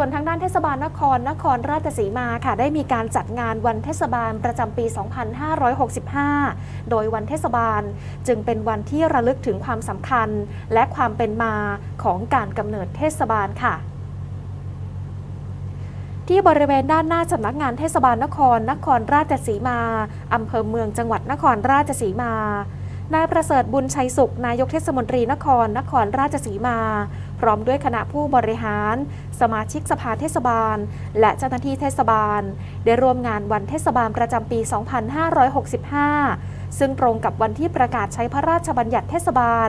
ส่วนทางด้านเทศบาลนครนครราชสีมาค่ะ ได้มีการจัดงานวันเทศบาลประจำปี 2565 โดยวันเทศบาลจึงเป็นวันที่ระลึกถึงความสำคัญ และความเป็นมาของการกำเนิดเทศบาลค่ะที่บริเวณด้านหน้าสำนักงานเทศบาลนคร นครราชสีมา อำเภอเมืองจังหวัดนครราชสีมา นายประเสริฐบุญชัยสุข นายกเทศมนตรีนคร นครราชสีมา พร้อมด้วยคณะผู้บริหาร สมาชิกสภาเทศบาล และเจ้าหน้าที่เทศบาล ได้ร่วมงานวันเทศบาลประจำปี 2565 ซึ่งตรงกับวันที่ประกาศใช้พระราชบัญญัติเทศบาล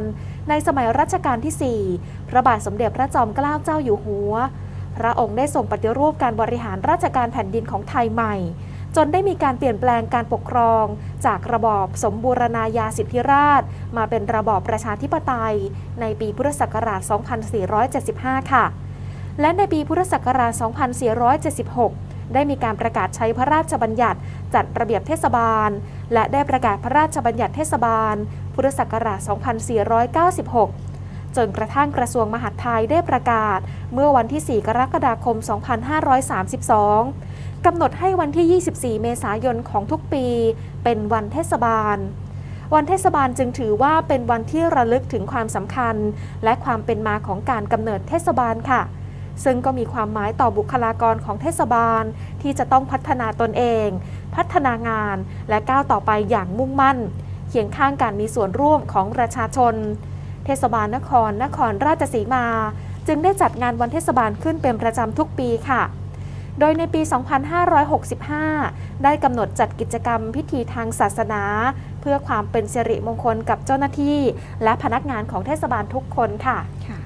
ในสมัยรัชกาลที่ 4 พระบาทสมเด็จพระจอมเกล้าเจ้าอยู่หัว พระองค์ได้ทรงปฏิรูปการบริหารราชการแผ่นดินของไทยใหม่ จนได้มีการเปลี่ยนแปลงการปกครอง จากระบอบสมบูรณาญาสิทธิราช มาเป็นระบอบประชาธิปไตย ในปีพุทธศักราช 2475 ค่ะ และในปีพุทธศักราช 2476 ได้มีการประกาศใช้พระราชบัญญัติจัดระเบียบเทศบาล และได้ประกาศพระราชบัญญัติเทศบาล พุทธศักราช 2496 จนกระทั่งกระทรวงมหาดไทยได้ประกาศ เมื่อวันที่ 4 กรกฎาคม 2532 กำหนดให้วันที่ 24 เมษายนของทุกปี เป็นวันเทศบาล วันเทศบาลจึงถือว่าเป็นวันที่ระลึกถึงความสำคัญ และความเป็นมาของการกำเนิดเทศบาลค่ะซึ่งก็มีความหมายต่อบุคลากรของเทศบาลที่จะต้องพัฒนาตนเอง พัฒนางานและก้าวต่อไปอย่างมุ่งมั่น เคียงข้างการมีส่วนร่วมของประชาชน ทศบาลนคร นครราชสีมา จึงได้จัดงานวันเทศบาลขึ้นเป็นประจำทุกปีค่ะ โดยในปี 2565 ได้กำหนดจัดกิจกรรมพิธีทางศาสนา เพื่อความเป็นสิริมงคลกับเจ้าหน้าที่ และพนักงานของเทศบาลทุกคนค่ะค่ะ